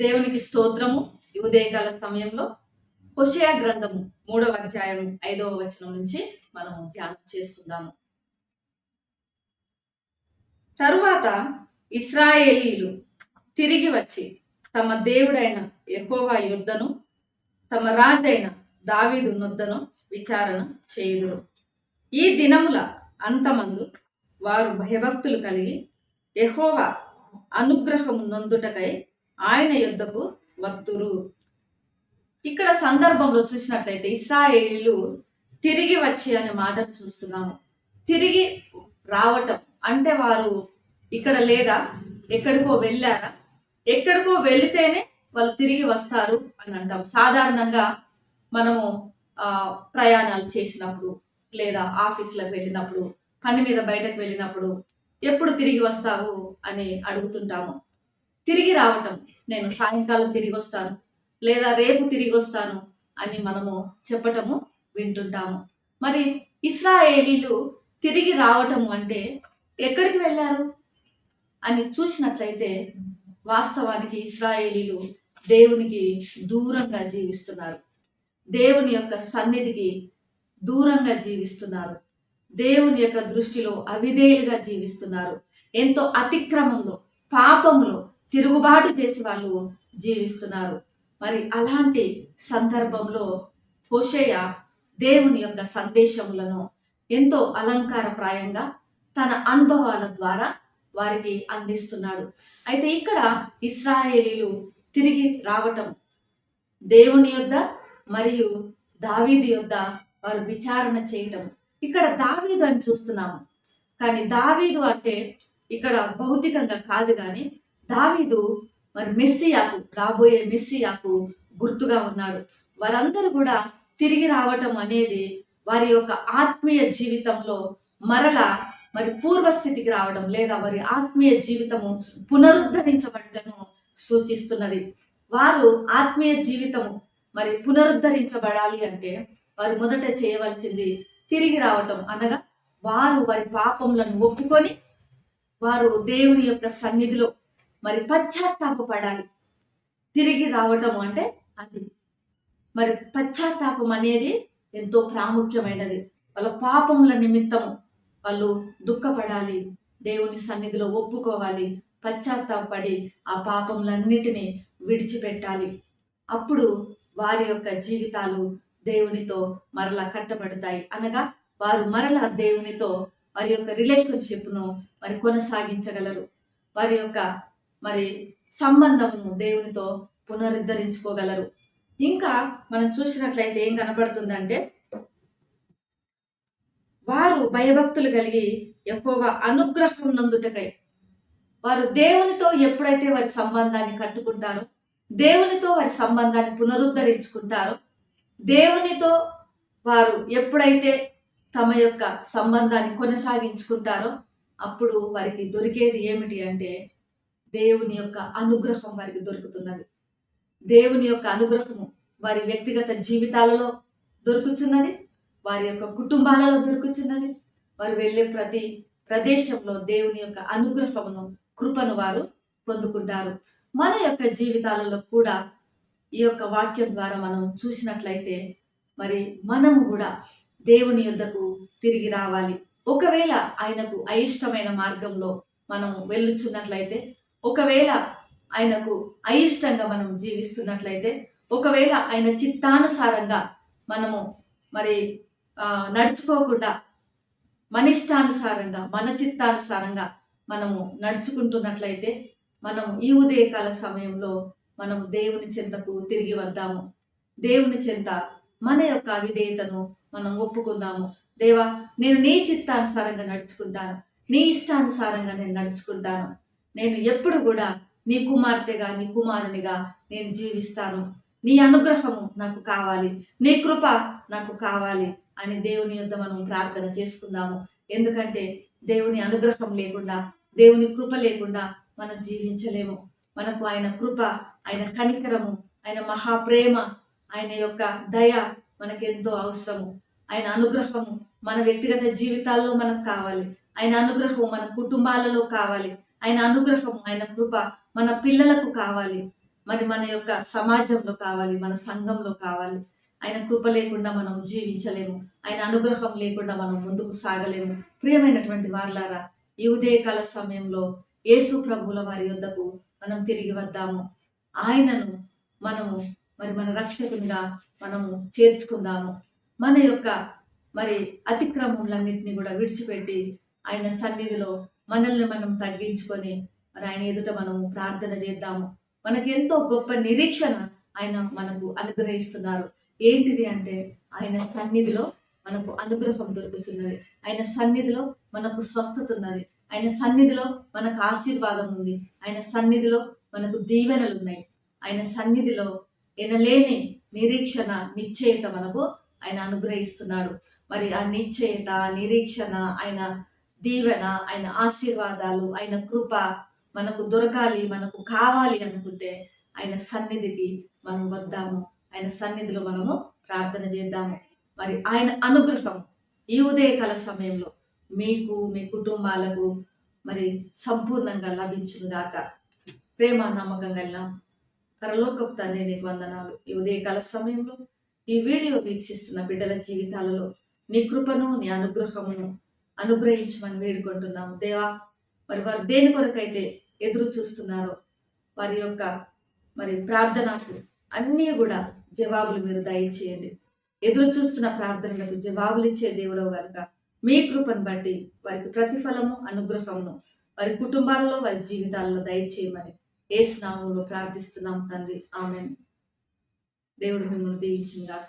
దేవునికి స్తోత్రము ఉదయకాల సమయంలో. హుషయ గ్రంథము మూడవ అధ్యాయం ఐదవ వచనం నుంచి మనము ధ్యానం చేసుకుందాము తరువాత ఇస్రాయేలీలు తిరిగి వచ్చి తమ దేవుడైన ఎహోవా యుద్ధను తమ రాజైన దావీదు నొద్దను విచారణ చేయుదురు. ఈ దినముల అంతమందు వారు భయభక్తులు కలిగి ఎహోవా అనుగ్రహము నొందుటకై ఆయన యుద్ధకు వత్తురు ఇక్కడ సందర్భంలో చూసినట్లయితే ఇస్రాయేలీలు తిరిగి వచ్చి అనే మాటను చూస్తున్నాము. తిరిగి రావటం అంటే వారు ఇక్కడ లేదా? ఎక్కడికో వెళ్ళారా? ఎక్కడికో వెళితేనే వాళ్ళు తిరిగి వస్తారు అని అంటాం. సాధారణంగా మనము ప్రయాణాలు చేసినప్పుడు లేదా ఆఫీసులకు వెళ్ళినప్పుడు పని మీద బయటకు వెళ్ళినప్పుడు ఎప్పుడు తిరిగి వస్తావు అని అడుగుతుంటాము. తిరిగి రావటం. నేను సాయంకాలం తిరిగి వస్తాను లేదా రేపు తిరిగి వస్తాను అని మనము చెప్పటము వింటుంటాము. మరి ఇస్రాయేలీలు తిరిగి రావటము అంటే ఎక్కడికి వెళ్ళారు? అని చూసినట్లయితే వాస్తవానికి ఇస్రాయేలీలు దేవునికి దూరంగా జీవిస్తున్నారు. దేవుని యొక్క సన్నిధికి దూరంగా జీవిస్తున్నారు. దేవుని యొక్క దృష్టిలో అవిధేయులుగా జీవిస్తున్నారు. ఎంతో అతిక్రమంలో పాపములో తిరుగుబాటు చేసి వాళ్ళు జీవిస్తున్నారు. మరి అలాంటి సందర్భంలో హోషేయ దేవుని యొక్క సందేశములను ఎంతో అలంకారప్రాయంగా తన అనుభవాల ద్వారా వారికి అందిస్తున్నాడు. అయితే ఇక్కడ ఇస్రాయేలీలు తిరిగి రావటం దేవుని యొద్ద మరియు దావీదు యొద్ద వారు విచారణ చేయటం. ఇక్కడ దావీదు అని చూస్తున్నాము. కానీ దావీదు అంటే ఇక్కడ భౌతికంగా కాదు కానీ దావీదు మరి మెస్సియాకు రాబోయే మెస్సియాకు గుర్తుగా ఉన్నాడు. వారందరూ కూడా తిరిగి రావటం అనేది వారి యొక్క ఆత్మీయ జీవితంలో మరలా మరి పూర్వస్థితికి రావడం లేదా వారి ఆత్మీయ జీవితము పునరుద్ధరించబడటను సూచిస్తున్నది. వారు ఆత్మీయ జీవితము మరి పునరుద్ధరించబడాలి అంటే వారు మొదట చేయవలసింది తిరిగి రావటం. అనగా వారు వారి పాపములను ఒప్పుకొని వారు దేవుని యొక్క సన్నిధిలో మరి పశ్చాత్తాపపడాలి తిరిగి రావటం అంటే అది. మరి పశ్చాత్తాపం అనేది ఎంతో ప్రాముఖ్యమైనది. వాళ్ళ పాపముల నిమిత్తము వాళ్ళు దుఃఖపడాలి. దేవుని సన్నిధిలో ఒప్పుకోవాలి. పశ్చాత్తాపడి ఆ పాపములన్నిటినీ విడిచిపెట్టాలి. అప్పుడు వారి యొక్క జీవితాలు దేవునితో మరలా కట్టబడతాయి. అనగా వారు మరలా దేవునితో వారి యొక్క రిలేషన్షిప్ను మరి కొనసాగించగలరు. వారి యొక్క మరి సంబంధమును దేవునితో పునరుద్ధరించుకోగలరు. ఇంకా మనం చూసినట్లయితే ఏం కనబడుతుందంటే వారు భయభక్తులు కలిగి ఎక్కువగా అనుగ్రహం నందుటకై. వారు దేవునితో ఎప్పుడైతే వారి సంబంధాన్ని కట్టుకుంటారో దేవునితో వారి సంబంధాన్ని పునరుద్ధరించుకుంటారో దేవునితో వారు ఎప్పుడైతే తమ యొక్క సంబంధాన్ని కొనసాగించుకుంటారో అప్పుడు వారికి దొరికేది ఏమిటి అంటే దేవుని యొక్క అనుగ్రహం వారికి దొరుకుతున్నది. దేవుని యొక్క అనుగ్రహము వారి వ్యక్తిగత జీవితాలలో దొరుకుతున్నది వారి యొక్క కుటుంబాలలో దొరుకుతున్నది వారు వెళ్ళే ప్రతి ప్రదేశంలో దేవుని యొక్క అనుగ్రహమును కృపను వారు పొందుకుంటారు. మన యొక్క జీవితాలలో కూడా ఈ యొక్క వాక్యం ద్వారా మనం చూసినట్లయితే మరి మనము కూడా దేవుని యొద్దకు తిరిగి రావాలి. ఒకవేళ ఆయనకు అయిష్టమైన మార్గంలో మనం వెళ్ళుచున్నట్లయితే ఒకవేళ ఆయనకు అయిష్టంగా మనం జీవిస్తున్నట్లయితే ఒకవేళ ఆయన చిత్తానుసారంగా మనము మరి నడుచుకోకుండా మన ఇష్టానుసారంగా మన చిత్తానుసారంగా మనము నడుచుకుంటున్నట్లయితే మనం ఈ ఉదయకాల సమయంలో మనం దేవుని చెంతకు తిరిగి వద్దాము. దేవుని చెంత మన యొక్క విధేయతను మనం ఒప్పుకుందాము. దేవా నేను నీ చిత్తానుసారంగా నడుచుకుంటాను. నీ ఇష్టానుసారంగా నేను నడుచుకుంటాను. నేను ఎప్పుడు కూడా నీ కుమార్తెగా నీ కుమారునిగా నేను జీవిస్తాను. నీ అనుగ్రహము నాకు కావాలి. నీ కృప నాకు కావాలి అని దేవుని యొద్ద మనం ప్రార్థన చేసుకుందాము. ఎందుకంటే దేవుని అనుగ్రహం లేకుండా దేవుని కృప లేకుండా మనం జీవించలేము. మనకు ఆయన కృప ఆయన కనికరము ఆయన మహాప్రేమ ఆయన యొక్క దయ మనకెంతో అవసరము. ఆయన అనుగ్రహము మన వ్యక్తిగత జీవితాల్లో మనకు కావాలి. ఆయన అనుగ్రహం మన కుటుంబాలలో కావాలి. ఆయన అనుగ్రహం ఆయన కృప మన పిల్లలకు కావాలి. మరి మన యొక్క సమాజంలో కావాలి మన సంఘంలో కావాలి. ఆయన కృప లేకుండా మనం జీవించలేము. ఆయన అనుగ్రహం లేకుండా మనం ముందుకు సాగలేము. ప్రియమైనటువంటి వార్లారా ఈ ఉదయకాల సమయంలో యేసు ప్రభుల వారి యొద్దకు మనం తిరిగి వద్దాము. ఆయనను మనము మరి మన రక్షకునిగా మనము చేర్చుకుందాము. మన యొక్క మరి అతిక్రమములన్నింటినీ కూడా విడిచిపెట్టి ఆయన సన్నిధిలో మనల్ని మనం తగ్గించుకొని మరి ఆయన ఎదుట మనము ప్రార్థన చేద్దాము. మనకి ఎంతో గొప్ప నిరీక్షణ ఆయన మనకు అనుగ్రహిస్తున్నారు. ఏంటిది అంటే ఆయన సన్నిధిలో మనకు అనుగ్రహం దొరుకుతున్నది. ఆయన సన్నిధిలో మనకు స్వస్థత ఉన్నది. ఆయన సన్నిధిలో మనకు ఆశీర్వాదం ఉంది. ఆయన సన్నిధిలో మనకు దీవెనలు ఉన్నాయి. ఆయన సన్నిధిలో ఎనలేని నిరీక్షణ నిశ్చయత మనకు ఆయన అనుగ్రహిస్తున్నాడు. మరి ఆ నిశ్చయత నిరీక్షణ ఆయన దీవెన ఆయన ఆశీర్వాదాలు ఆయన కృప మనకు దొరకాలి మనకు కావాలి అనుకుంటే ఆయన సన్నిధికి మనం వద్దాము. ఆయన సన్నిధిలో మనము ప్రార్థన చేద్దాము. మరి ఆయన అనుగ్రహం ఈ ఉదయకాల సమయంలో మీకు మీ కుటుంబాలకు మరి సంపూర్ణంగా లభించును గాక. ప్రేమ నమ్మకం గల పరలోకపు తండ్రి నీకు వందనాలు. ఈ ఉదయకాల సమయంలో ఈ వీడియో వీక్షిస్తున్న బిడ్డల జీవితాలలో నీ కృపను నీ అనుగ్రహమును అనుగ్రహించమని వేడుకుంటున్నాము. దేవా మరి వారు దేని కొరకైతే ఎదురు చూస్తున్నారో వారి యొక్క మరి ప్రార్థనకు అన్నీ కూడా జవాబులు మీరు దయచేయండి. ఎదురు చూస్తున్న ప్రార్థనలకు జవాబులు ఇచ్చే దేవుడు కనుక మీ కృపను బట్టి వారికి ప్రతిఫలము అనుగ్రహమును వారి కుటుంబాల్లో వారి జీవితాల్లో దయచేయమని ఏసునామంలో ప్రార్థిస్తున్నాం తండ్రి. ఆమె దేవుడు మిమ్మల్ని దీవించిందాక